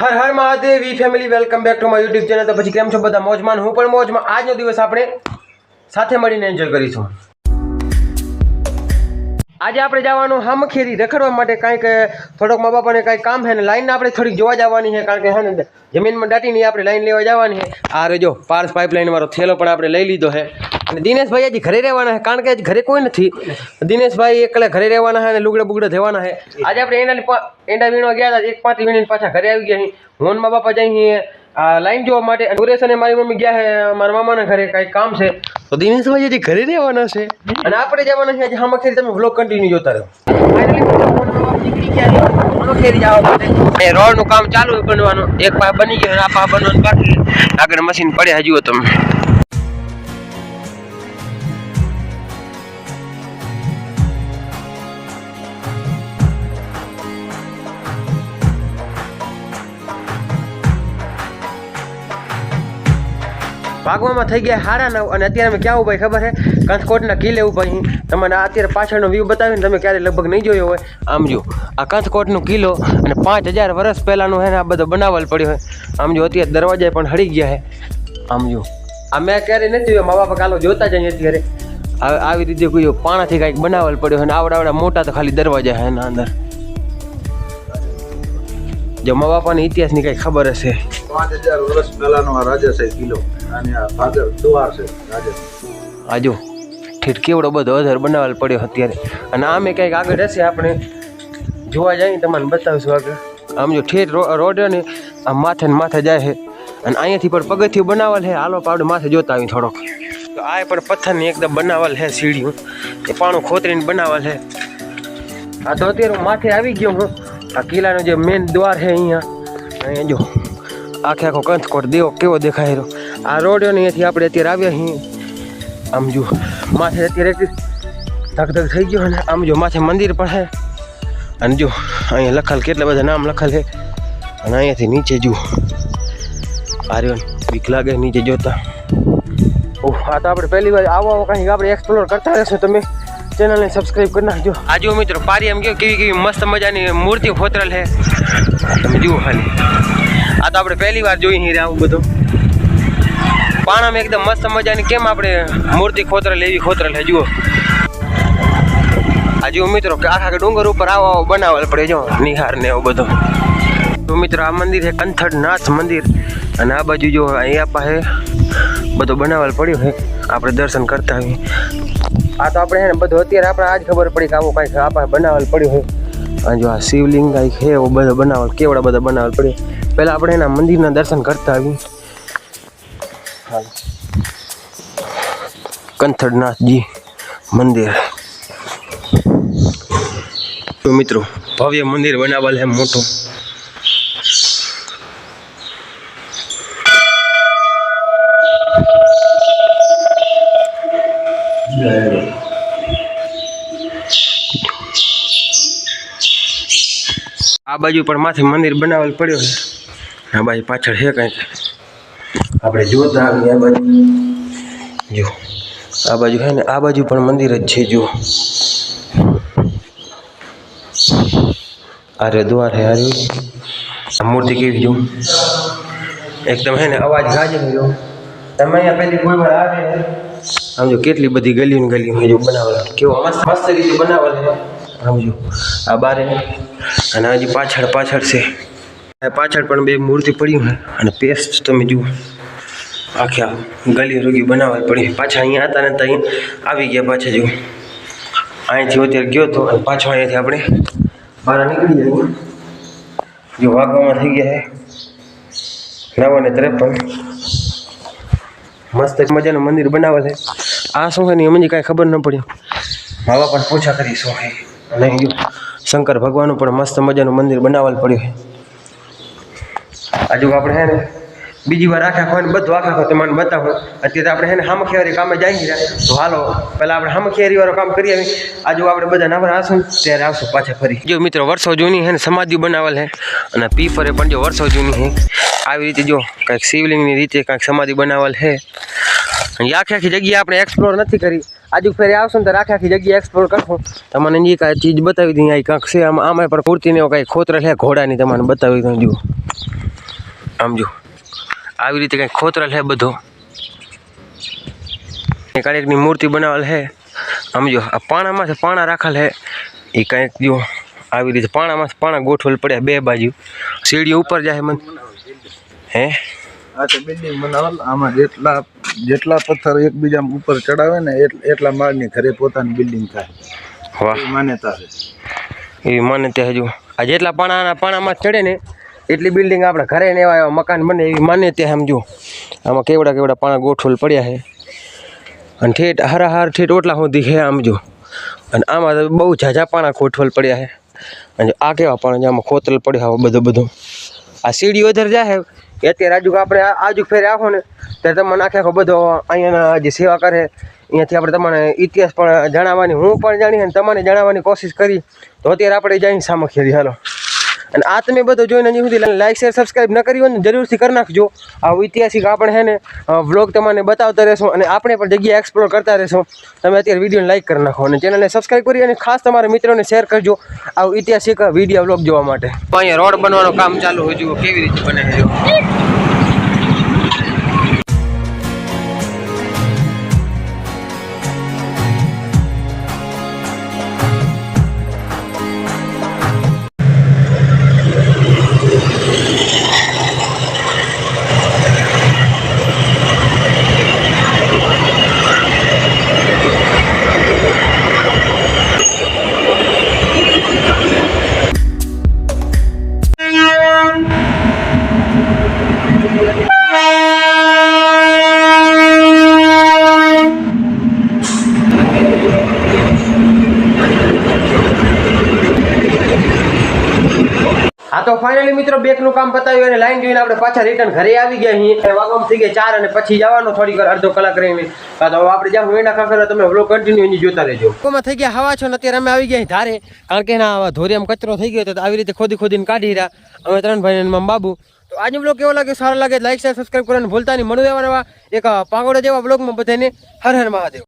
Har Har Mahadev we family welcome back to my YouTube channel તો પછી કેમ છો બધા? મોજમાં હું પણ મોજમાં. આજનો દિવસ આપણે સાથે મળીને એન્જોય કરીશું. આજે આપણે જવાનું હામખેરી રખડવા માટે કાંઈક થોડોક મા બાપાને કાંઈક કામ છે ને લાઈન આપણે થોડીક જોવા જવાની છે, કારણ કે હે ને, જમીનમાં દાટીની આપણે લાઈન લેવા જવાની છે. આ રજો પાર્સ પાઇપલાઇન વાળો થેલો પણ આપણે લઈ લીધો છે. અને દિનેશભાઈ હજી ઘરે રહેવાના છે, કારણ કે હજી ઘરે કોઈ નથી. દિનેશભાઈ એકલા ઘરે રહેવાના છે અને લુગડા બુગડા ધેવાના છે. આજે આપણે એના એંડા વીણવા ગયા હતા, એક પાંચ મિનિટ પાછા ઘરે આવી ગયા છીએ. હું અને મા બાપા જઈ લાઈન જોવા માટે. સુરેશ અને મારી મમ્મી ગયા છે, મારા મામાના ઘરે કાંઈક કામ છે. તો દિનેશભાઈ હજી ઘરે રહેવાના છે. અને આપણે જવાના છે આજે હામખેરી. તમે વ્લોગ કન્ટિન્યુ જોતા રહો. રોડનું કામ ચાલુ બનવાનું. એક પા, બની ગયો આ પા બનવાનું બાકી. આગળ મશીન પડે હજુ તમે ભાગવામાં થઈ ગયા હાડા નવ અને અત્યારે અમે ક્યાં ઉભાઈ ખબર છે? કંથકોટના કિલ્લે ઊભા અહીં તમને અત્યારે પાછળનો વ્યૂ બતાવીને તમે ક્યારે લગભગ નહીં જોયો હોય. આમ જો, આ કંથકોટનો કિલ્લો અને પાંચ હજાર વર્ષ પહેલાંનો છે ને આ બધો બનાવલ પડ્યો હોય આમ જો, અત્યારે દરવાજા પણ હળી ગયા છે. આમ જો, આ મેં ક્યારે નથી જોયો. મા બાપા કાલો જોતા જઈએ અત્યારે. આવી રીતે કોઈ પાણાથી કાંઈક બનાવલ પડ્યો હોય ને આવડા આવડા મોટા તો ખાલી દરવાજા છે એના અંદર. જો, મા બાપાને ઇતિહાસની કાંઈ ખબર હશે. પાંચ હજાર વર્ષ પહેલાનો આ રાજાશાહી કિલ્લો. અને આ ભાગર દ્વાર છે, રાજા. આ ઠીક કેવડો બધો અધર બનાવેલ પડ્યો અત્યારે. અને આમે કંઈક આગળ હશે આપણે, જોવા જઈએ તમને બતાવીશું આગળ. આમ જો ઠેઠ રોડ ને આમ માથે ને માથે જાય છે. અને અહીંયાથી પણ પગથિયું બનાવેલ છે, હાલો પાવડે માથે જોતા આવી થોડોક. તો આ પણ પથ્થરની એકદમ બનાવેલ છે સીડીઓ. એ પાણું ખોતરીને બનાવેલ છે. આ તો અત્યારે માથે આવી ગયો હું. આ કિલ્લાનો જે મેન દ્વાર છે અહીંયા. અહીંયા જો, આખે આખો કંથકોટ દેવો કેવો દેખાય રહ્યો. આ રોડ ને અહીંયાથી આપણે અત્યારે આવ્યા છીએ. આમ જો, માથે અત્યારે એક ધક ધક થઈ ગયો ને આમ જો માથે મંદિર પણ છે. અને જો, અહીંયા લખેલ કેટલા બધા નામ લખેલ છે. અને અહીંયાથી નીચે જુઓ આર્યન બીક લાગે, નીચે જોતા. ઓહ, આ તો આપણે પહેલી વાર આવો આવો કંઈક આપણે એક્સપ્લોર કરતા રહેશું તમે ચેનલને સબસ્ક્રાઈબ કરી નાખજો. આ જો મિત્રો, પારી એમ કેવું કેવી કેવી મસ્ત મજાની મૂર્તિ ખોતરેલ છે. તમે જુઓ ખાલી. આ તો આપણે પહેલી વાર જોઈ નહીં આવું બધું. પાણામાં એકદમ મસ્ત મજાની કેમ આપણે મૂર્તિ ખોતરેલ એવી ખોતરેલ આ જુઓ મિત્રો, કે આખા ડુંગર ઉપર આવો બનાવેલ પડે, જો, નિહાર ને એવું બધું. તો મિત્રો, આ મંદિર છે કંથડનાથ મંદિર. અને આ બાજુ જો અહીંયા પાસે બધું બનાવેલ પડ્યું છે આપણે દર્શન કરતા આવીએ આ તો આપણે ને બધું અત્યારે આપણે આજ ખબર પડી કે આવું કાંઈક આ પાસે બનાવેલ પડ્યું છે આ જો આ શિવલિંગ કાંઈક છે એવું બધું બનાવેલ, કેવડા બધા બનાવેલ પડ્યું. પહેલાં આપણે એના મંદિરના દર્શન કરતા આવીએ. કંથળનાથજી મંદિર. તો મિત્રો, ભવ્ય મંદિર બનાવેલ છે મોટું. આ બાજુ પણ માથે મંદિર બનાવેલ પડ્યો છે. આ બાજુ પાછળ છે કંઈક. આપણે જોતા આવીએ આ બાજુ. જો, આ બાજુ હે ને, આ બાજુ પણ મંદિર જ છે, જો. અરે દ્વાર હે અરે મૂર્તિ કેવી, જો. એકદમ હે ને, અવાજ ગાજે જો. તમે અહીંયા પહેલી કોઈ વાર આવે સમજો કેટલી બધી ગલી ને ગલી જો, બનાવેલા. કેવો મસ્ત મસ્ત રીતે બનાવેલા સમજો આ બારે અને હજી પાછળ પાછળ છે. પાછળ પણ બે મૂર્તિ પડી હોય અને પેસ્ટ તમે જુઓ. આખે ગલી રોગી બનાવવા પડી. પાછા અહીંયા હતા ને ત્યાં આવી ગયા પાછા જેવું અહીંથી અત્યારે ગયો હતો અને પાછો અહીંયાથી આપણે બહાર નીકળી જાય જો વાગવામાં થઈ ગયા છે. નવ અને ત્રેપન મસ્ત મજાનું મંદિર બનાવે છે. આ શું છે ને મને કાંઈ ખબર ન પડી મા બાપાને પૂછા કરી શું છે. અને શંકર ભગવાનનું પણ મસ્ત મજાનું મંદિર બનાવવાનું પડ્યું છે. આજુ આપણે હે ને બીજી વાર આખા ખોઈને બધું આખા ખો તમને બતાવો. અત્યારે આપણે એને હામખિયારી કામે રહ્યા તો હાલો, પહેલાં આપણે હામખિયારી વાળું કામ કરી આવી આજુ આપણે બધા નવરા આવશું ત્યારે આવશું પાછા ફરી. જો મિત્રો, વર્ષો જૂની હે સમાધિ બનાવેલ હે. અને પીફરે પણ જો વર્ષો જૂની હે. આવી રીતે જો કાંઈક શિવલિંગની રીતે કાંઈક સમાધિ બનાવેલ હે. આખી આખી જગ્યા આપણે એક્સપ્લોર નથી કરી. આજુ ફેરે આવશું ને તો આખી આખી જગ્યા એક્સપ્લોર કરશું. તમને જે કાંઈ ચીજ બતાવી દઈએ કાંઈક છે આમાં આમાં પણ પૂરતીને કાંઈ ખોતર છે ઘોડાની તમને બતાવી દઉં જુઓ આમ જો. આવી રીતે કંઈક ખોતરેલ છે બધો? કાળીકની મૂર્તિ બનાવેલ છે સમજો આ પાણામાં છે પાણા રાખેલ છે એ કંઈક જો આવી રીતે પાણામાં પાણા ગોઠવેલ પડ્યા બે બાજુ. સીડીઓ ઉપર જાય મને. હે? આ તો બિલ્ડિંગ બનાવેલ આમાં જેટલા જેટલા પથ્થર એકબીજા ઉપર ચડાવે ને એટ- એટલા માળની ઘરે પોતાની બિલ્ડિંગ થાય. વાહ. માન્યતા છે. એવી માન્યતા હજુ આ જેટલા પાણા પાણામાં ચડે ને એટલી બિલ્ડિંગ આપણે ઘરે ને એવા મકાન બને એવી માન્યતા સમજો. આમાં કેવડા કેવડા પાણા ગોઠવેલ પડ્યા છે. અને ઠેઠ હરાહાર ઠેઠ ઓટલા સુધી છે સમજો અને આમાં તો બહુ ઝાઝા પાણા ગોઠવેલ પડ્યા છે. અને આ કેવા પાણા છે? આમાં ખોતરેલ પડ્યા હોય બધું બધું. આ સીડી વધારે જાય એ અત્યારે આજુ આપણે આજુ ફેરે આવો ને, ત્યારે તમને આખે આખો બધો અહીંયાના જે સેવા કરે, અહીંયાથી આપણે તમને ઇતિહાસ પણ જણાવવાની, હું પણ જાણી અને તમને જણાવવાની કોશિશ કરી. તો અત્યારે આપણે જઈ સામખીરી હાલો. અને આ તમે બધું જોઈને હજી સુધી લાઈક શેર સબસ્ક્રાઈબ ન કરી હોય ને, જરૂરથી કરી નાખજો. આ ઐતિહાસિક આપણે હે ને વ્લોગ તમને બતાવતા રહેશો અને આપણે પણ જગ્યા એક્સપ્લોર કરતા રહેશો. તમે અત્યારે વિડીયોને લાઈક કરી નાખો અને ચેનલને સબસ્ક્રાઈબ કરી અને ખાસ તમારા મિત્રોને શેર કરજો આ ઐતિહાસિક વીડિયો વ્લોગ જોવા માટે. અહીંયા રોડ બનવાનું કામ ચાલુ હોય, જુઓ કેવી રીતે બને તો ફાઇનલી મિત્રો બેકનું કામ પતાવ્યું અને લાઈન જોઈને આપણે પાછા રિટર્ન ઘરે આવી ગયા અહીં વાગમ થઈ ગયા ચાર અને પછી જવાનું થોડીક અડધો કલાક રહીને. તો આપણે જ્યાં હું એના ખાખર તમે વ્લોગ કન્ટિન્યુ એની જોતા રહેજો. કોમાં થઈ ગયા? હવા છો ને અત્યારે અમે આવી ગયા ધારે. કારણ કે એના ધોરિયામાં કચરો થઈ ગયો તો આવી રીતે ખોદી ખોદીને કાઢી રહ્યા. અમે ત્રણ ભાઈ અને બાબુ. તો આજનો બ્લોગ કેવો લાગે સારો લાગે લાઈક શેર સબસ્ક્રાઈબ કરવાનું ભૂલતા નહીં. મળું એવા એક પાગોડા જેવા બ્લોગમાં બધાને. હર હર મહાદેવ.